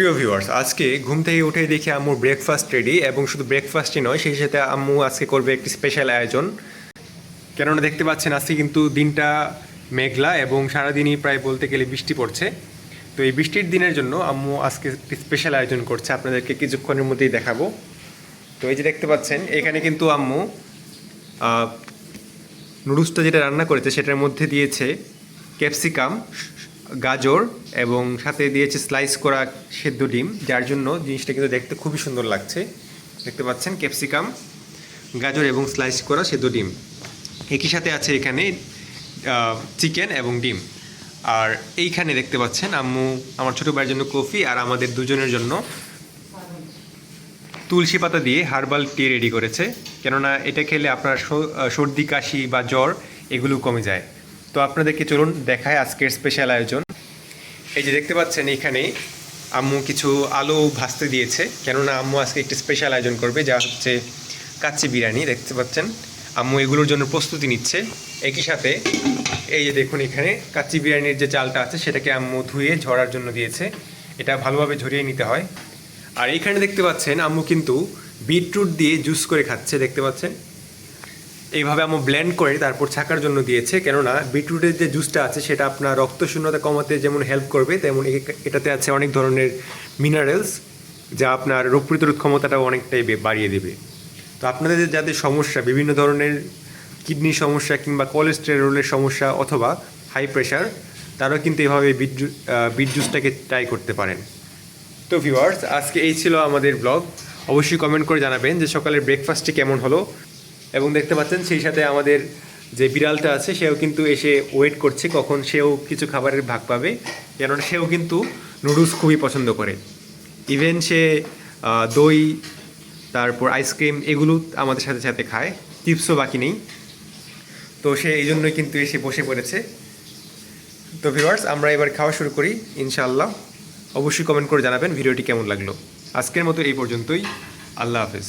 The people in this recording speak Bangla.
প্রিয় ভিউয়ার্স আজকে ঘুম থেকে উঠে দেখি আম্মুর ব্রেকফাস্ট রেডি এবং শুধু ব্রেকফাস্টই নয়, সেই সাথে আম্মু আজকে করবে একটি স্পেশাল আয়োজন। কেননা দেখতে পাচ্ছেন, আজকে কিন্তু দিনটা মেঘলা এবং সারাদিনই প্রায় বলতে গেলে বৃষ্টি পড়ছে। তো এই বৃষ্টির দিনের জন্য আম্মু আজকে একটি স্পেশাল আয়োজন করছে, আপনাদেরকে কিছুক্ষণের মধ্যেই দেখাবো। তো এই যে দেখতে পাচ্ছেন, এখানে কিন্তু আম্মু নুডলসটা যেটা রান্না করেছে, সেটার মধ্যে দিয়েছে ক্যাপসিকাম গাজর এবং সাথে দিয়েছে স্লাইস করা সেদ্ধ ডিম, যার জন্য জিনিসটা কিন্তু দেখতে খুবই সুন্দর লাগছে। দেখতে পাচ্ছেন ক্যাপসিকাম গাজর এবং স্লাইস করা সেদ্ধ ডিম। একই সাথে আছে এখানে চিকেন এবং ডিম। আর এইখানে দেখতে পাচ্ছেন, আম্মু আমার ছোটো ভাইয়ের জন্য কফি আর আমাদের দুজনের জন্য তুলসী পাতা দিয়ে হার্বাল টি রেডি করেছে। কেননা এটা খেলে আপনার সর্দি, কাশি বা জ্বর এগুলো কমে যায়। তো আপনাদেরকে চলুন দেখায় আজকের স্পেশাল আয়োজন। এই যে দেখতে পাচ্ছেন এখানে আম্মু কিছু আলু ভাজতে দিয়েছে, কেননা আম্মু আজকে একটি স্পেশাল আয়োজন করবে, যা হচ্ছে কাচ্চি বিরিয়ানি, দেখতে পাচ্ছেন? আম্মু এগুলোর জন্য প্রস্তুতি নিচ্ছে। একই সাথে এই যে দেখুন এখানে কাচ্চি বিরিয়ানির যে চালটা আছে, সেটাকে আম্মু ধুয়ে ঝরার জন্য দিয়েছে। এটা ভালোভাবে ঝরিয়ে নিতে হয়। আর এইখানে দেখতে পাচ্ছেন আম্মু কিন্তু বিটরুট দিয়ে জুস করে খাচ্ছে, দেখতে পাচ্ছেন? এইভাবে আম্মু ব্লেন্ড করে তারপর ছাকার জন্য দিয়েছে, কেননা বিটরুটের যে জুসটা আছে সেটা আপনার রক্ত শূন্যতা কমাতে যেমন হেল্প করবে, তেমন এটাতে আছে অনেক ধরনের মিনারেলস যা আপনার রোগ প্রতিরোধ ক্ষমতাটাও অনেকটাই বাড়িয়ে দেবে। তো আপনাদের যাদের সমস্যা, বিভিন্ন ধরনের কিডনি সমস্যা কিংবা কোলেস্টেরলের সমস্যা অথবা হাই প্রেশার তারাও কিন্তু এভাবে বিট বিট জুসটাকে ট্রাই করতে পারেন। তো ভিউয়ার্স আজকে এই ছিল আমাদের ব্লগ অবশ্যই কমেন্ট করে জানাবেন যে সকালের ব্রেকফাস্টটি কেমন হলো। এবং দেখতে পাচ্ছেন সেই সাথে আমাদের যে বিড়ালটা আছে, সেও কিন্তু এসে ওয়েট করছে কখন সেও কিছু খাবারের ভাগ পাবে। কেননা সেও কিন্তু নুডলস খুবই পছন্দ করে। ইভেন সে দই, তারপর আইসক্রিম এগুলো আমাদের সাথে সাথে খায়। টিপসও বাকি নেই। তো সে এই জন্যই কিন্তু এসে বসে পড়েছে। তো ভিউয়ার্স আমরা এবার খাওয়া শুরু করি, ইনশাআল্লাহ। অবশ্যই কমেন্ট করে জানাবেন ভিডিওটি কেমন লাগল। আজকের মতো এই পর্যন্তই। আল্লাহ হাফেজ।